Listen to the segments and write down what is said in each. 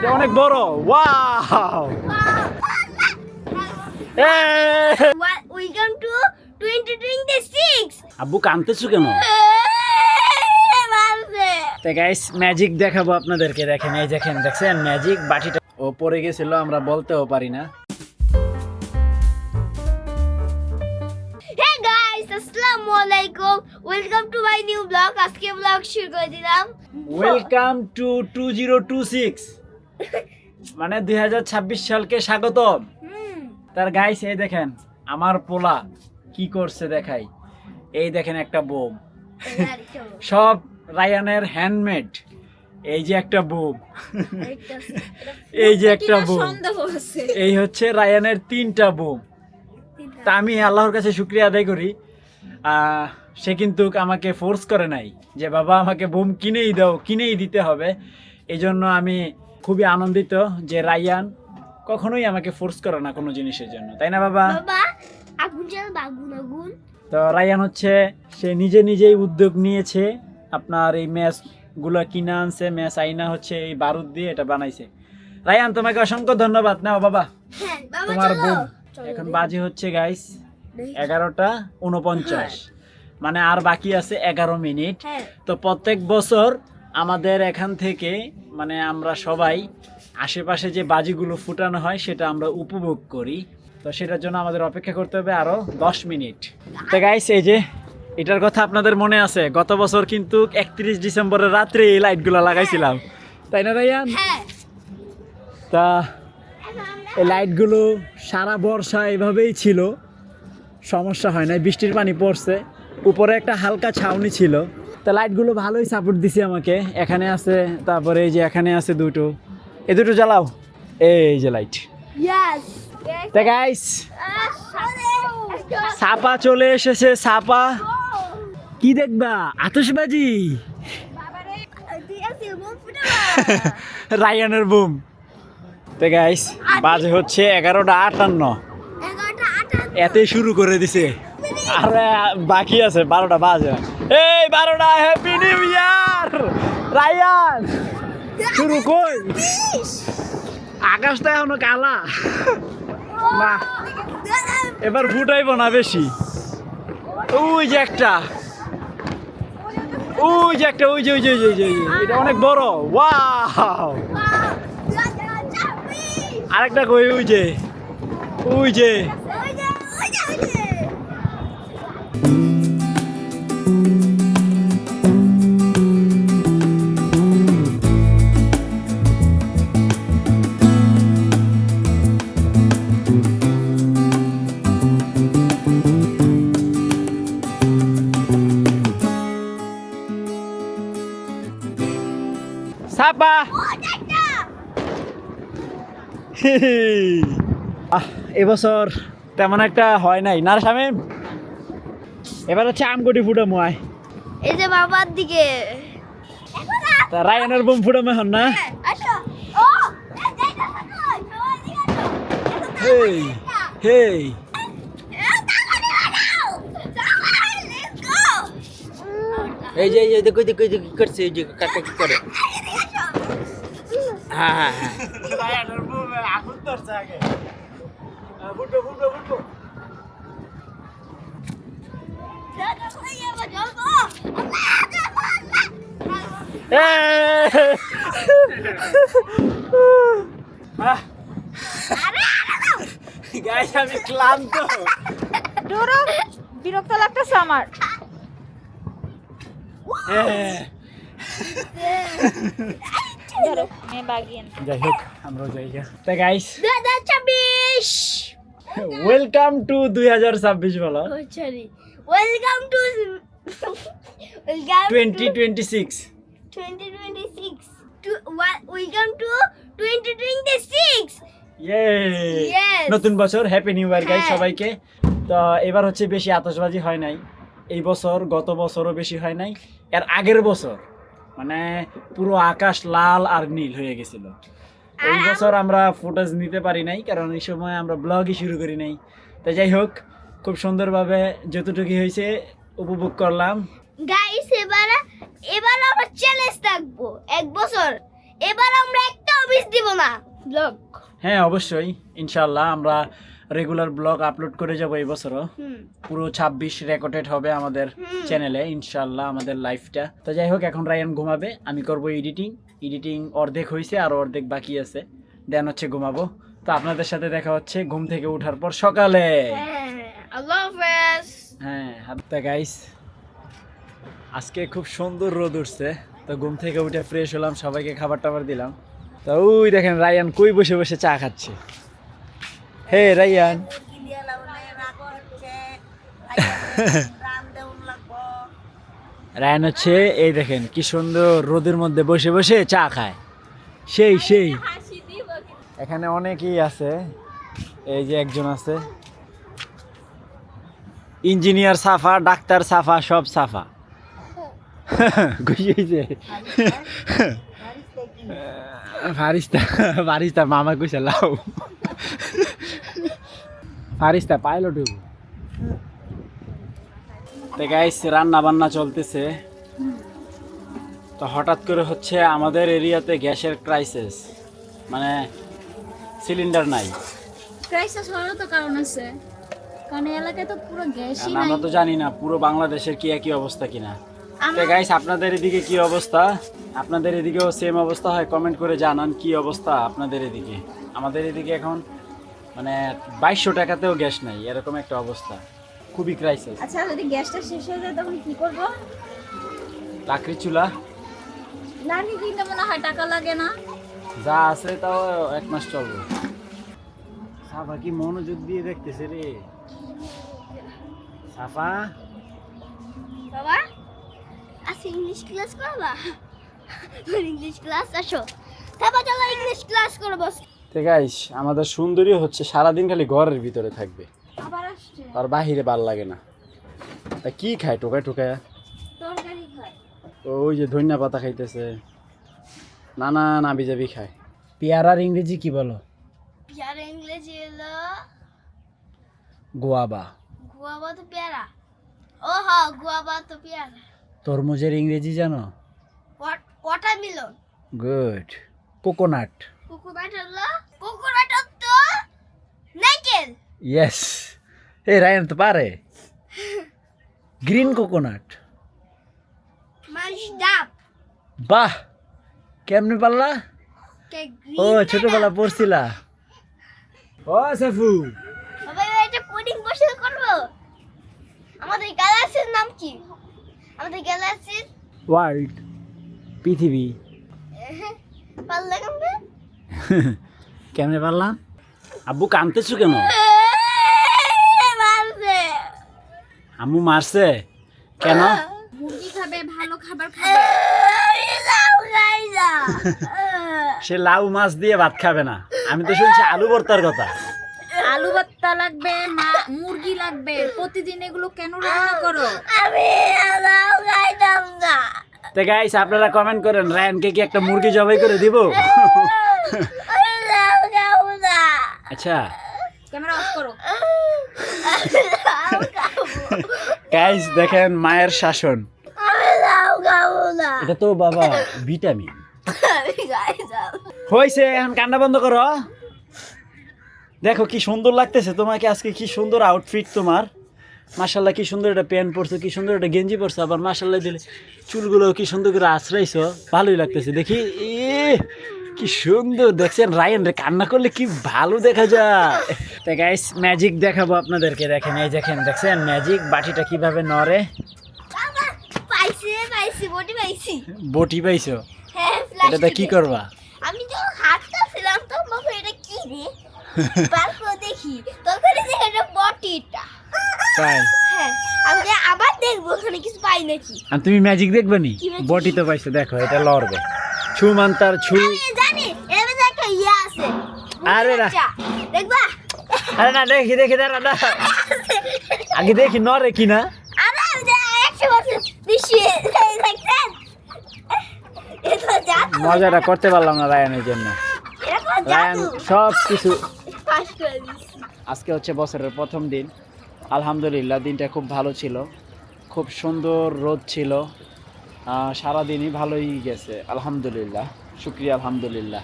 এটা অনেক বড়। ওয়াও! ওয়েলকাম টু 2026 আব্বু কানতেছো কেন? তো গাইস ম্যাজিক দেখাবো আপনাদেরকে দেখেন এই দেখেন দেখছেন? ম্যাজিক বাটিটা ও পড়ে গেছিল আমরা বলতেও পারি না। আসসালামু আলাইকুম welcome to my new blog আজকে ব্লগ শুরু করে দিলাম। Welcome to two zero two six মানে দুই হাজার ছাব্বিশ সালকে স্বাগতম। তার গাইস এই দেখেন আমার পোলা কি করছে দেখাই। এই দেখেন একটা বোম। সব রায়ানের হ্যান্ডমেড এই যে একটা বোম। এই যে একটা বোম। এই হচ্ছে রায়ানের তিনটা বোম। তা আমি আল্লাহর কাছে শুক্রিয়া আদায় করি। সে কিন্তু আমাকে ফোর্স করে নাই যে বাবা আমাকে বোম কিনেই দাও কিনেই দিতে হবে। এই জন্য আমি খুবই আনন্দিত যে রায়ান কখনোই আমাকে ফোর্স করে না কোনো জিনিসের জন্য তাই না বাবা? বাবা আগুন জ্বাল আগুন আগুন। তো রায়ান হচ্ছে সে নিজে নিজেই উদ্যোগ নিয়েছে আপনার এই ম্যাচগুলো কিনে আনছে ম্যাচ আইনা হচ্ছে এই বারুদ দিয়ে এটা বানাইছে। রায়ান তোমাকে অসংখ্য ধন্যবাদ না বাবা। হ্যাঁ বাবা তোমার চলো, এখন বাজে হচ্ছে গাইস এগারোটা উনপঞ্চাশ মানে আর বাকি আছে এগারো মিনিট। হ্যাঁ। তো প্রত্যেক বছর আমাদের এখান থেকে মানে আমরা সবাই আশেপাশে যে বাজিগুলো ফুটানো হয় সেটা আমরা উপভোগ করি। তো সেটার জন্য আমাদের অপেক্ষা করতে হবে আরও দশ মিনিট। তো গাইস এই যে এটার কথা আপনাদের মনে আছে গত বছর কিন্তু একত্রিশ ডিসেম্বরের রাত্রে এই লাইটগুলো লাগাইছিলাম। তাই না রাইয়ান হ্যাঁ। তা এই লাইটগুলো সারা বর্ষা এভাবেই ছিল। সমস্যা হয় না বৃষ্টির পানি পড়ছে। উপরে একটা হালকা ছাউনি ছিল। তা লাইটগুলো ভালোই সাপোর্ট দিছে আমাকে। এখানে আছে তারপরে এই যে এখানে আছে দুটো। এই দুটো জ্বালাও। এই যে লাইট তা গাইস সাপা চলে এসেছে সাপা। কি দেখবা? আতশবাজি। রায়ানের বুম তো গাইস বাজে হচ্ছে এগারোটা আটান্ন। এতে শুরু করে দিছে। আর বাকি আছে বারোটা বাজে। এই, বারোটা হ্যাপি নিউ ইয়ার রায়ান, শুরু কই? আকাশটা এখনও কালা। না, এবার ফুটাইব না বেশি। ওই যে একটা। ওই যে একটা ওই যে ওই যে ওই যে। এটা অনেক বড়। ওয়াও! আরেকটা কই, ওই যে ওই যে। আহ, এবছর তেমন একটা হয় নাই না শামিম এবার হচ্ছে আমগুটি ফুটো মুয়ায় এই যে বাবার দিকে রায়নের বোম ফুটো এখন না আসো হেই হেই এই যে এই যে দেখো দেখো দেখো কি করছে এই যে কাকা কি করে হ্যাঁ হ্যাঁ হ্যাঁ রায়নের বোম আগুন ধরছে আগে। ফুটো ফুটো ফুটো গাইস আমি ক্লান্ত। বিরক্ত লাগতেছে আমার। হ্যাঁ। ধরো। মেয়ে বাগিয়ে যাই হোক আমরাও যাই তা গাইস দু হাজার ছাব্বিশ। ওয়েলকাম টু দুই হাজার ছাব্বিশ বলো। Sorry welcome to welcome welcome to. নতুন বছর হ্যাপি নিউ ইয়ার গাইস। সবাইকে। তো এবার হচ্ছে বেশি আতশবাজি হয় নাই। এই বছর গত বছরও বেশি হয় নাই। এর আগের বছর। মানে পুরো আকাশ লাল আর নীল হয়ে গেছিল। এই বছর আমরা ফুটেজ নিতে পারি নাই কারণ এই সময় আমরা ব্লগই শুরু করি নাই। তো যাই হোক খুব সুন্দরভাবে যতটুকু হয়েছে উপভোগ করলাম। গাইস এবার এবার আমরা চ্যালেঞ্জ থাকব এক বছর। এবার আমরা একটা মিস দিব না। ব্লগ হ্যাঁ অবশ্যই ইনশাল্লাহ আমরা রেগুলার ব্লগ আপলোড করে যাব এই বছরও। পুরো ছাব্বিশ রেকর্ডেড হবে আমাদের চ্যানেলে ইনশাল্লাহ আমাদের লাইফটা তো যাই হোক এখন রায়ান ঘুমাবে আমি করব এডিটিং এডিটিং অর্ধেক হয়েছে আর অর্ধেক বাকি আছে। দেন হচ্ছে ঘুমাবো। তো আপনাদের সাথে দেখা হচ্ছে ঘুম থেকে ওঠার পর সকালে। হ্যাঁ হ্যাঁ হাতটা গাইস আজকে খুব সুন্দর রোদ উঠছে। তো ঘুম থেকে উঠে ফ্রেশ হলাম সবাইকে খাবার টাবার দিলাম। তো ওই দেখেন রায়ান কই বসে বসে চা খাচ্ছে। হে রায়ান রায়ান হচ্ছে এই দেখেন কি সুন্দর রোদের মধ্যে বসে বসে চা খায়। সেই সেই। এখানে অনেকেই আছে এই যে একজন আছে। ইঞ্জিনিয়ার সাফা ডাক্তার সাফা সব সাফা। গুছিয়েছে ফারিস্তা ফারিস্তা মামা কইছে ফারিস্তা পাইলট তো গাইস রান্না বান্না চলতেছে। তো হঠাৎ করে হচ্ছে আমাদের এরিয়াতে গ্যাসের ক্রাইসিস মানে সিলিন্ডার নাই। ক্রাইসিস হওয়ারও তো কারণ আছে। কারণ এলাকায় তো পুরো গ্যাসই নাই আমরা তো জানি না পুরো বাংলাদেশের কি একই অবস্থা কিনা। তো গাইস আপনাদের এদিকে কি অবস্থা? আপনাদের এদিকেও সেম অবস্থা হয়? কমেন্ট করে জানান কি অবস্থা আপনাদের এদিকে। আমাদের এদিকে এখন মানে বাইশশো টাকাতেও গ্যাস নাই এরকম একটা অবস্থা। খুবই ক্রাইসিস আচ্ছা যদি গ্যাসটা শেষ হয়ে যায় তখন কি করব? লাকড়ি চুলা? লাড়ি কিনতে মনে হয় টাকা লাগে না। যা আছে তাও এক মাস চলবে। সাফা কি মনোযোগ দিয়ে দেখতেছে রে? সাফা? বাবা আজকে ইংলিশ ক্লাস করবা? ইংলিশ ক্লাস আসো। তারপর চলো ইংলিশ ক্লাস করব। তো গাইস আমাদের সুন্দরী হচ্ছে সারাদিন খালি ঘরের ভিতরে থাকবে। আর বাহিরে ভালো লাগে না। তা কি খায় টোকায় টোকায় ওই যে ধনিয়া পাতা খাইতেছে। নানা নাবি জাবি খায়। পেয়ারার ইংরেজি কি বলো? পেয়ারা ইংরেজি হলো গোয়াবা। গুয়াবা তো পেয়ারা। ও হ্যাঁ গুয়াবা তো পেয়ারা। তরমুজের ইংরেজি জানো? ওয়াটারমেলন গুড কোকোনাট ইয়েস এই রায়ন তো পারে। গ্রিন কোকোনাট বাহ কেমনে পারলা? ও ছোটবেলা পড়ছিলা। ও সাফু। আমাদের গ্যালাক্সির নাম কি? আমাদের গ্যালাক্সির ওয়ার্ল্ড পৃথিবী। কামবে কেমনে পারলাম আব্বু কানতেছো কেন? মারছে আম্মু মারছে। কেন? মুরগি খাবে ভালো খাবার খাবে। সে লাউ মাছ দিয়ে ভাত খাবে না। আমি তো শুনছি আলু ভর্তার কথা। আলু ভর্তা লাগবে মা মুরগি লাগবে। প্রতিদিন এগুলো কেন রান্না করো? আমি যাও গাইতাম না। তো গাইস আপনারা কমেন্ট করেন রায়ানকে কি একটা মুরগি জবাই করে দিব আমি যাও যাও না আচ্ছা। ক্যামেরা অফ করো। গাইস দেখেন মায়ের শাসন। এটা তো বাবা ভিটামিন। হয়েছে এখন কান্না বন্ধ করো। দেখো কি সুন্দর লাগতেছে তোমাকে আজকে কি সুন্দর আউটফিট তোমার। মাশাল্লাহ কি সুন্দর একটা প্যান্ট পরছো কি সুন্দর একটা গেঞ্জি পরছো আবার মাশাল্লাহ দিলে চুলগুলো কি সুন্দর করে আশ্রাইছো ভালোই লাগতেছে দেখি। এ কি সুন্দর দেখছেন রায়ন রে কান্না করলে কি ভালো দেখা যায়। তা গাইস ম্যাজিক দেখাবো আপনাদেরকে দেখেন এই দেখেন দেখছেন ম্যাজিক বাটিটা কীভাবে নড়ে? বটি পাইছো। হ্যাঁ এটাতে কি করবা? আমি হাতটা তো বাবা এটা কি রে? দেখি। তখন দেখি এটা বটিটা। তাই? হ্যাঁ আমি আবার দেখব ওখানে কিছু পাই নাকি? আর তুমি ম্যাজিক দেখবে নি? বটি তো পাইছো দেখো এটা লড়বে। ছু মান্তার ছু জানি মধ্যে একটা ইয়ে আছে। আরে না। দেখবা? আরে না দেখি দেখি দাঁড়া দাঁড়া। আগে দেখি নরে কি না? আরে আমি যে একশো বছর দিচ্ছি দেখছেন এটা জাদু। মজাটা করতে পারলাম না রায়ানের জন্য। রায়ান সব কিছু আজকে হচ্ছে বছরের প্রথম দিন। আলহামদুলিল্লাহ দিনটা খুব ভালো ছিল। খুব সুন্দর রোদ ছিল। সারাদিনই ভালোই গেছে, আলহামদুলিল্লাহ, শুক্রিয়া, আলহামদুলিল্লাহ।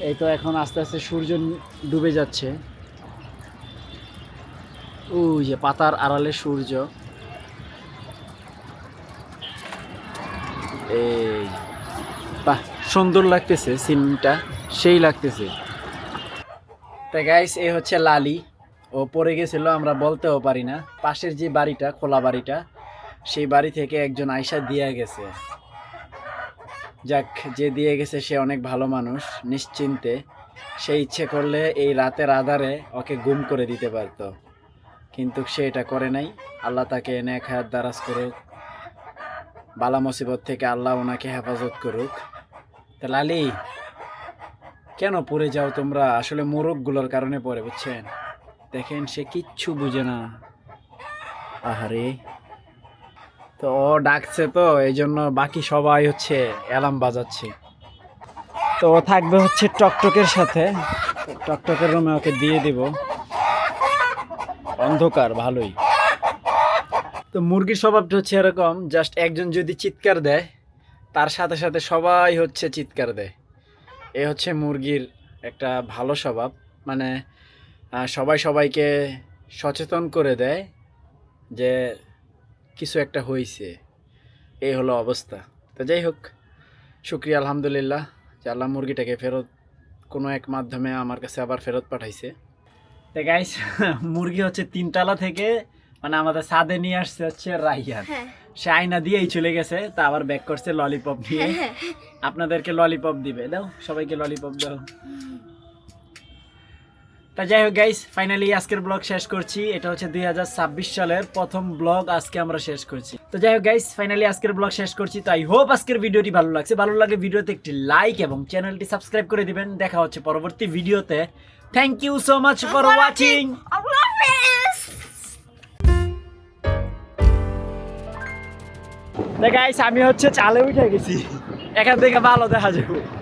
এই তো এখন আস্তে আস্তে সূর্য ডুবে যাচ্ছে। ওই যে পাতার আড়ালে সূর্য। এই, বাহ, সুন্দর লাগতেছে সিমটা সেই লাগতেছে। তা গাইস এই হচ্ছে লালি। ও পড়ে গেছিল, আমরা বলতেও পারি না। পাশের যে বাড়িটা, খোলা বাড়িটা সেই বাড়ি থেকে একজন আয়সা দিয়ে গেছে। যাক, যে দিয়ে গেছে সে অনেক ভালো মানুষ, নিশ্চিন্তে। সে ইচ্ছে করলে এই রাতের আধারে ওকে গুম করে দিতে পারতো। কিন্তু সে এটা করে নাই। আল্লাহ তাকে এনে এক হাত দারাজ করুক। বালা মুসিবত থেকে আল্লাহ ওনাকে হেফাজত করুক। তা লালি কেন পড়ে যাও তোমরা? আসলে মোরগগুলোর কারণে পড়ে, বুঝছেন? দেখেন, সে কিচ্ছু বুঝে না। আহারে তো ও ডাকছে তো এই জন্য বাকি সবাই হচ্ছে অ্যালার্ম বাজাচ্ছে। তো ও থাকবে হচ্ছে টকটকের সাথে, টকটকের রুমে ওকে দিয়ে দিব। অন্ধকার, ভালোই। তো মুরগির স্বভাবটা হচ্ছে এরকম জাস্ট একজন যদি চিৎকার দেয়, তার সাথে সাথে সবাই হচ্ছে চিৎকার দেয়। এ হচ্ছে মুরগির একটা ভালো স্বভাব মানে সবাই সবাইকে সচেতন করে দেয় যে কিছু একটা হয়েছে এই হলো অবস্থা। তো যাই হোক শুক্রিয়া আলহামদুলিল্লাহ যে আল্লাহ মুরগিটাকে ফেরত কোনো এক মাধ্যমে আমার কাছে আবার ফেরত পাঠাইছে। তো গাইস মুরগি হচ্ছে তিনতলা থেকে মানে আমাদের ছাদে নিয়ে আসছে হচ্ছে রাইয়ান হ্যাঁ। সে আয়না দিয়েই চলে গেছে তা আবার ব্যাক করছে ললিপপ দিয়ে আপনাদেরকে ললিপপ দিবে। দাও সবাইকে ললিপপ দাও। তা যাই হোক গাইস ফাইনালি আজকের ব্লগ শেষ করছি। এটা হচ্ছে দুই হাজার ছাব্বিশ সালের প্রথম ব্লগ আজকে আমরা শেষ করছি। তো যাই হোক গাইস ফাইনালি আজকের ব্লগ শেষ করছি। তো আই হোপ আজকের ভিডিওটি ভালো লাগছে। ভালো লাগলে ভিডিওতে একটি লাইক এবং চ্যানেলটি সাবস্ক্রাইব করে দিবেন। দেখা হচ্ছে পরবর্তী ভিডিওতে। Thank you so much for watching guys আমি হচ্ছে চালে উঠে গেছি। এখান থেকে ভালো দেখা যাবে।